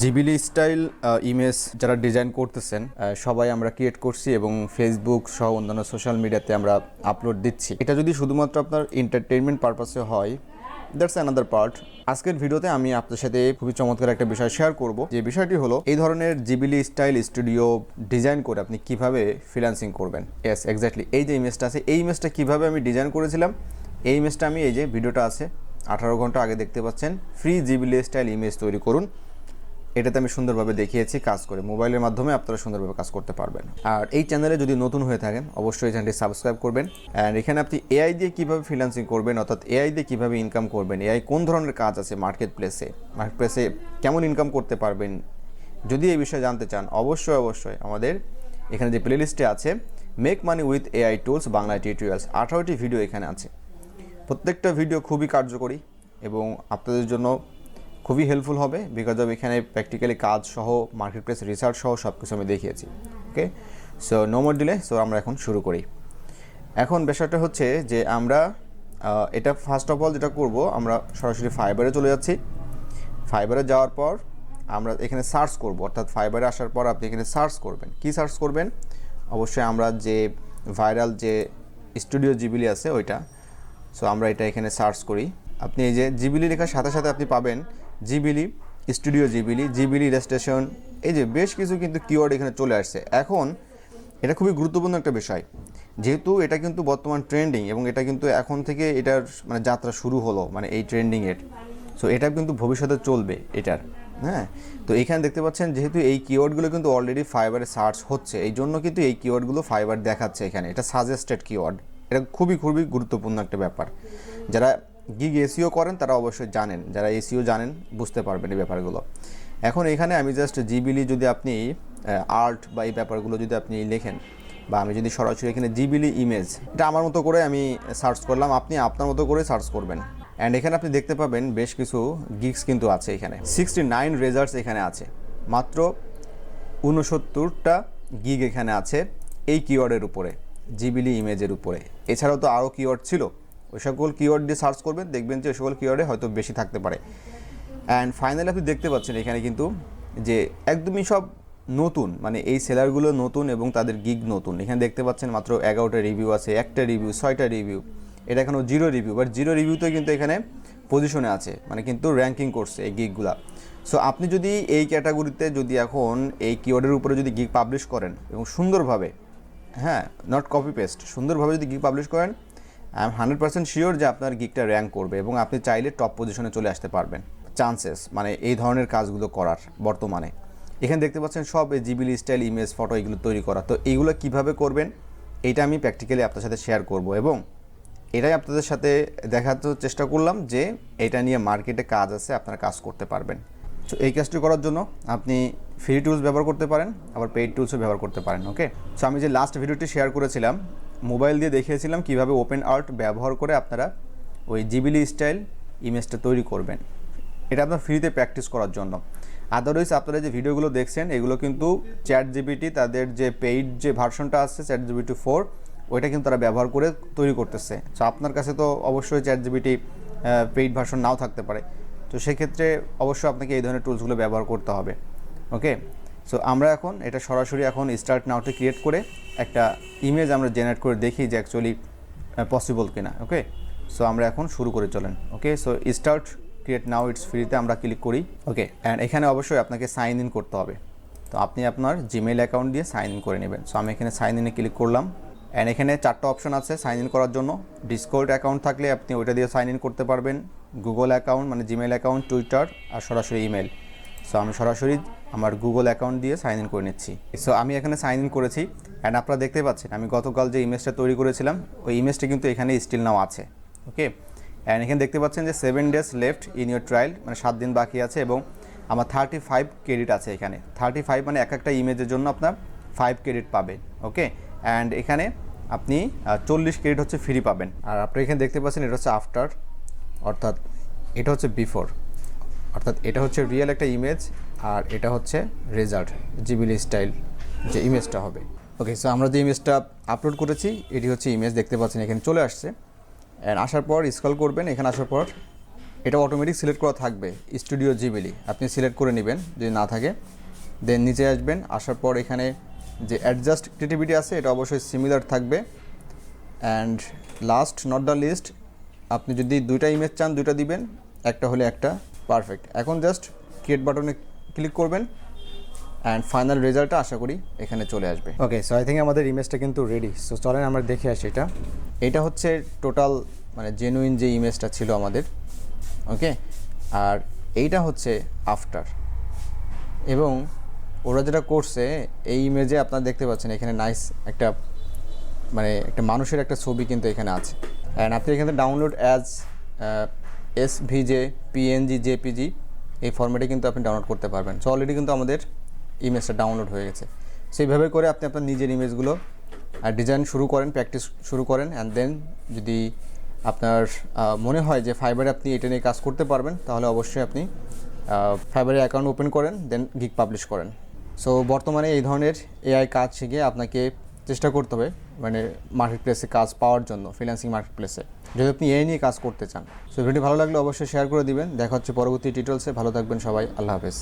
জিবিলি style image যারা design করতেছেন সবাই আমরা ক্রিয়েট করছি এবং ফেসবুক সহ অন্যান্য সোশ্যাল মিডিয়াতে আমরা আপলোড দিচ্ছি। এটা যদি শুধুমাত্র আপনার এন্টারটেনমেন্ট পারপাসে হয় দ্যাটস অ্যানাদার পার্ট আজকের ভিডিওতে আমি আপনার সাথে খুবই চমৎকার একটা বিষয় শেয়ার করব। যে বিষয়টি হলো, এই ধরনের জিবিলি স্টাইল স্টুডিও ডিজাইন করে আপনি কীভাবে ফ্রিল্যান্সিং করবেন? ইয়েস এক্স্যাক্টলি এই যে ইমেজটা আছে, এই ইমেজটা কীভাবে আমি ডিজাইন করেছিলাম? এই ইমেজটা আমি, এই যে ভিডিওটা আছে, আঠারো ঘণ্টা আগে দেখতে পাচ্ছেন ফ্রি জিবিলি স্টাইল ইমেজ তৈরি করুন। এটাতে আমি সুন্দরভাবে দেখিয়েছি কাজ করে। মোবাইলের মাধ্যমে আপনারা সুন্দরভাবে কাজ করতে পারবেন। আর এই চ্যানেলে যদি নতুন হয়ে থাকেন, অবশ্যই এই চ্যানেলটি সাবস্ক্রাইব করবেন। অ্যান্ড এখানে আপনি এআই দিয়ে কীভাবে ফ্রিল্যান্সিং করবেন, অর্থাৎ এআই দিয়ে কীভাবে ইনকাম করবেন এআই কোন ধরনের কাজ আছে মার্কেট প্লেসে মার্কেট প্লেসে কেমন ইনকাম করতে পারবেন, যদি এই বিষয়ে জানতে চান, অবশ্যই অবশ্যই আমাদের এখানে যে প্লেলিস্টে আছে make money with AI tools Bangla tutorials আঠারোটি ভিডিও এখানে আছে। প্রত্যেকটা ভিডিও খুবই কার্যকরী এবং আপনাদের জন্য খুবই হেল্পফুল হবে বিকজ অফ এখানে প্র্যাকটিক্যালি কাজ সহ মার্কেট প্লেস রিসার্চ সহ সব কিছু আমি দেখিয়েছি okay so no more delay so আমরা এখন শুরু করি। এখন বিষয়টা হচ্ছে যে আমরা এটা ফার্স্ট অফ অল যেটা করব, আমরা সরাসরি ফাইবারে চলে যাচ্ছি। ফাইবারে যাওয়ার পর আমরা এখানে সার্চ করব, অর্থাৎ ফাইবারে আসার পর আপনি এখানে সার্চ করবেন। কি সার্চ করবেন? অবশ্যই আমরা যে ভাইরাল যে স্টুডিও জিবিলি আছে, ওইটা। সো আমরা এটা এখানে সার্চ করি। আপনি এই যে জিবিলি লেখার সাথে সাথে আপনি পাবেন জিবিলি, স্টুডিও জিবিলি জিবিলি রেজিস্ট্রেশন এই যে বেশ কিছু কিন্তু কিওয়ার্ড এখানে চলে আসছে। এখন এটা খুবই গুরুত্বপূর্ণ একটা বিষয়। যেহেতু এটা কিন্তু বর্তমান ট্রেন্ডিং এবং এটা কিন্তু এখন থেকে এটার মানে যাত্রা শুরু হলো মানে এই ট্রেন্ডিংয়ের সো এটা কিন্তু ভবিষ্যতে চলবে এটার হ্যাঁ? তো এখানে দেখতে পাচ্ছেন যেহেতু এই কিওয়ার্ডগুলো কিন্তু অলরেডি ফাইবারে সার্চ হচ্ছে, এই জন্য কিন্তু এই কিওয়ার্ডগুলো ফাইবার দেখাচ্ছে এখানে। এটা সাজেস্টেড কিওয়ার্ড এটা খুবই খুবই গুরুত্বপূর্ণ একটা ব্যাপার। যারা গিগ এসিও করেন, তারা অবশ্যই জানেন। যারা এসিও জানেন, বুঝতে পারবেন এই ব্যাপারগুলো। এখন এখানে আমি জাস্ট জিবিলি যদি আপনি আর্ট বা এই ব্যাপারগুলো যদি আপনি লেখেন, বা আমি যদি সরাসরি এখানে জিবিলি ইমেজ এটা আমার মতো করে আমি সার্চ করলাম, আপনি আপনার মতো করে সার্চ করবেন। অ্যান্ড এখানে আপনি দেখতে পাবেন বেশ কিছু গিগস কিন্তু আছে এখানে। সিক্সটি নাইন রেজাল্টস এখানে আছে। মাত্র উনসত্তরটা গিগ এখানে আছে, এই কিওয়ার্ডের উপরে জিবিলি ইমেজের উপরে। এছাড়াও তো আরও কিওয়ার্ড ছিল। ওই সকল কিওয়ার্ড দিয়ে সার্চ করবেন, দেখবেন যে ওই সকল কিওয়ার্ডে হয়তো বেশি থাকতে পারে। অ্যান্ড ফাইনালি আপনি দেখতে পাচ্ছেন এখানে কিন্তু যে একদমই সব নতুন মানে এই সেলারগুলো নতুন এবং তাদের গিগ নতুন। এখানে দেখতে পাচ্ছেন মাত্র এগারোটা রিভিউ আছে, একটা রিভিউ ছয়টা রিভিউ এটা এখনও জিরো রিভিউ বাট জিরো রিভিউতে কিন্তু এখানে পজিশনে আছে মানে কিন্তু র্যাঙ্কিং করছে এই গিগগুলা সো আপনি যদি এই ক্যাটাগরিতে যদি এখন এই কিওয়ার্ডের উপরে যদি গিগ পাবলিশ করেন এবং সুন্দরভাবে হ্যাঁ নট কপি পেস্ট সুন্দরভাবে যদি গিগ পাবলিশ করেন I am hundred percent sure যে আপনার গিকটা র্যাঙ্ক করবে এবং আপনি চাইলে টপ পজিশনে চলে আসতে পারবেন। চান্সেস মানে এই ধরনের কাজগুলো করার বর্তমানে। এখানে দেখতে পাচ্ছেন সব জিবিলি স্টাইল ইমেজ ফটো এগুলো তৈরি করা। তো এইগুলো কীভাবে করবেন? এটা আমি প্র্যাকটিক্যালি আপনার সাথে শেয়ার করব এবং এটাই আপনাদের সাথে দেখাতে চেষ্টা করলাম যে এটা নিয়ে মার্কেটে কাজ আছে, আপনারা কাজ করতে পারবেন। তো এই কাজটি করার জন্য আপনি ফ্রি টুলস ব্যবহার করতে পারেন, আবার পেইড টুলসও ব্যবহার করতে পারেন ওকে সো আমি যে লাস্ট ভিডিওটি শেয়ার করেছিলাম মোবাইল দিয়ে দেখিয়েছিলাম কীভাবে ওপেন আর্ট ব্যবহার করে আপনারা ওই জিবিলি স্টাইল ইমেজটা তৈরি করবেন। এটা আপনার ফ্রিতে প্র্যাকটিস করার জন্য। আদারওয়াইজ আপনারা যে ভিডিওগুলো দেখছেন, এগুলো কিন্তু চ্যাট জিবিটি তাদের যে পেইড যে ভার্সনটা আছে চ্যাট জিবিটি ফোর ওইটা কিন্তু তারা ব্যবহার করে তৈরি করতেছে। সো আপনার কাছে তো অবশ্যই চ্যাট জিবিটি পেইড ভার্সন নাও থাকতে পারে। তো সেক্ষেত্রে অবশ্যই আপনাকে এই ধরনের টুলসগুলো ব্যবহার করতে হবে। ওকে সো আমরা এখন, এটা সরাসরি এখন স্টার্ট নাওতে ক্রিয়েট করে একটা ইমেজ আমরা জেনারেট করে দেখি যে অ্যাকচুয়ালি পসিবল কিনা ওকে সো আমরা এখন শুরু করে চলেন okay so start create now it's ফ্রিতে আমরা ক্লিক করি ওকে অ্যান্ড এখানে অবশ্যই আপনাকে সাইন ইন করতে হবে। তো আপনি আপনার জিমেইল অ্যাকাউন্ট দিয়ে সাইন ইন করে নেবেন। সো আমি এখানে সাইন ইনে ক্লিক করলাম। অ্যান্ড এখানে চারটা অপশন আছে সাইন ইন করার জন্য। ডিসকোড অ্যাকাউন্ট থাকলে আপনি ওইটা দিয়ে সাইন ইন করতে পারবেন। গুগল অ্যাকাউন্ট মানে জিমেইল অ্যাকাউন্ট টুইটার আর সরাসরি ইমেল সো আমি সরাসরি আমার গুগল অ্যাকাউন্ট দিয়ে সাইন ইন করে নিচ্ছি। সো আমি এখানে সাইন ইন করেছি অ্যান্ড আপনারা দেখতে পাচ্ছেন, আমি গতকাল যে ইমেজটা তৈরি করেছিলাম, ওই ইমেজটা কিন্তু এখানে স্টিল নাও আছে ওকে অ্যান্ড এখানে দেখতে পাচ্ছেন যে seven days left in your trial মানে সাত দিন বাকি আছে, এবং আমার থার্টি ফাইভ ক্রেডিট আছে এখানে। থার্টি ফাইভ মানে এক একটা ইমেজের জন্য আপনার ফাইভ ক্রেডিট পাবেন ওকে অ্যান্ড এখানে আপনি চল্লিশ ক্রেডিট হচ্ছে ফ্রি পাবেন। আর আপনি এখানে দেখতে পাচ্ছেন এটা হচ্ছে আফটার অর্থাৎ এটা হচ্ছে বিফোর অর্থাৎ এটা হচ্ছে রিয়েল একটা ইমেজ আর এটা হচ্ছে রেজাল্ট জিবিলি স্টাইল যে ইমেজটা হবে। ওকে সো আমরা যে ইমেজটা আপলোড করেছি, এটি হচ্ছে ইমেজ দেখতে পাচ্ছেন এখানে চলে আসছে। অ্যান্ড আসার পর স্কল করবেন, এখানে আসার পর এটা অটোমেটিক সিলেক্ট করা থাকবে স্টুডিও জিবিলি আপনি সিলেক্ট করে নেবেন, যদি না থাকে দেন নিচে আসবেন, আসার পর এখানে যে অ্যাডজাস্ট ক্রিয়েটিভিটি আছে, এটা অবশ্যই সিমিলার থাকবে। And last not the list আপনি যদি দুইটা ইমেজ চান, দুইটা দিবেন, একটা হলে একটা পারফেক্ট এখন জাস্ট ক্রিয়েট বাটনে ক্লিক করবেন অ্যান্ড ফাইনাল রেজাল্টটা আশা করি এখানে চলে আসবে। ওকে সো আই থিঙ্ক আমাদের ইমেজটা কিন্তু রেডি সো চলেন আমরা দেখে আসি এটা। এটা হচ্ছে টোটাল মানে জেনুইন যে ইমেজটা ছিল আমাদের। ওকে আর এইটা হচ্ছে আফটার এবং ওরা যেটা করছে এই ইমেজে আপনারা দেখতে পাচ্ছেন এখানে নাইস একটা মানে একটা মানুষের একটা ছবি কিন্তু এখানে আছে। অ্যান্ড আপনি এখানে download as S VG PNG JPG এই ফর্ম্যাটে কিন্তু আপনি ডাউনলোড করতে পারবেন। সো অলরেডি কিন্তু আমাদের ইমেজটা ডাউনলোড হয়ে গেছে। সেইভাবে করে আপনি আপনার নিজের ইমেজগুলো আর ডিজাইন শুরু করেন প্র্যাকটিস শুরু করেন অ্যান্ড দেন যদি আপনার মনে হয় যে ফাইবারে আপনি এটা নিয়ে কাজ করতে পারবেন, তাহলে অবশ্যই আপনি ফাইবারে অ্যাকাউন্ট ওপেন করেন দেন গিক পাবলিশ করেন। সো বর্তমানে এই ধরনের এআই কাজ শিখে আপনাকে চেষ্টা করতে হবে। মানে মার্কেট প্লেসে কাজ পাওয়ার জন্য ফ্রিল্যান্সিং মার্কেট প্লেসে যদি আপনি এই নিয়ে কাজ করতে চান সো ভিডিও ভালো লাগলে অবশ্যই শেয়ার করে দিবেন। দেখা হচ্ছে পরবর্তী ডিটেলসে ভালো থাকবেন সবাই। আল্লাহ হাফেজ।